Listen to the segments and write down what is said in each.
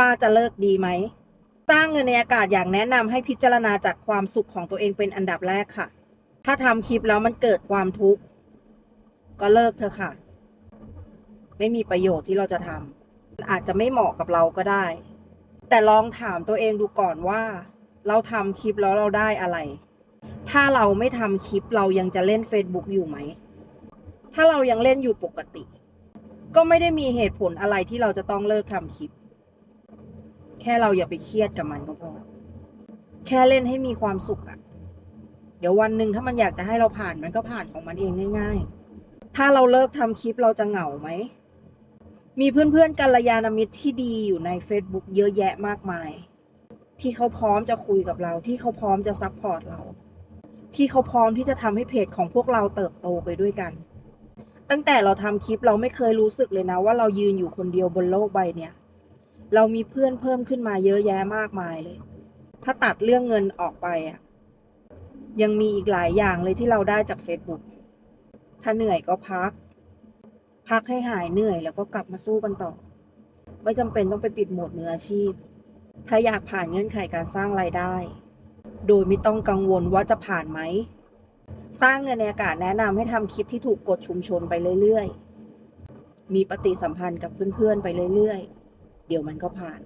ป้าจะเลิกดีไหม สร้างเงินในอากาศอย่างแนะนำให้พิจารณาจากความสุขของตัวเองเป็นอันดับแรกค่ะ ถ้าทำคลิปแล้วมันเกิดความทุกข์ก็เลิกเถอะค่ะ ไม่มีประโยชน์ที่เราจะทำมันอาจจะไม่เหมาะกับเราก็ได้ แต่ลองถามตัวเองดูก่อนว่า เราทำคลิปแล้วเราได้อะไร ถ้าเราไม่ทำคลิปเรายังจะเล่น Facebook อยู่ไหม ถ้าเรายังเล่นอยู่ปกติ ก็ไม่ได้มีเหตุผลอะไรที่เราจะต้องเลิกทำคลิป แค่เราอย่าไปเครียดกับมันก็พอแค่เล่นให้มีความสุขอะเดี๋ยววันหนึ่งถ้ามันอยากจะให้เราผ่านมันก็ผ่านของมันเองง่าย ๆ ถ้าเราเลิกทำคลิปเราจะเหงาไหม มีเพื่อนๆกัลยาณมิตรที่ดีอยู่ใน Facebook เยอะแยะมากมาย ที่เขาพร้อมจะคุยกับเรา ที่เขาพร้อมจะซัพพอร์ตเรา ที่เขาพร้อมที่จะทำให้เพจของพวกเราเติบโตไปด้วยกัน ตั้งแต่เราทำคลิปเราไม่เคยรู้สึกเลยนะ ว่าเรายืนอยู่คนเดียวบนโลกใบเนี้ย เรามีเพื่อนเพิ่มขึ้นมาเยอะแยะมากมายเลย ถ้าตัดเรื่องเงินออกไปอะ ยังมีอีกหลายอย่างเลยที่เราได้จาก Facebook ถ้าเหนื่อยก็พัก พักให้หายเหนื่อยแล้วก็กลับมาสู้กันต่อ ไม่จำเป็นต้องไปปิดหมดมืออาชีพ ถ้าอยากผ่านเงื่อนไขการสร้างรายได้ โดยไม่ต้องกังวลว่าจะผ่านไหม สร้างเงินในอากาศแนะนำให้ทำคลิปที่ถูกกดชุมชนไปเรื่อยๆ มีปฏิสัมพันธ์กับเพื่อนๆไปเรื่อยๆ เดี๋ยวมันก็ผ่าน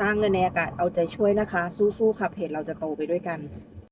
สร้างเงินในอากาศเอาใจช่วยนะคะ สู้ๆค่ะเพจเราจะโตไปด้วยกัน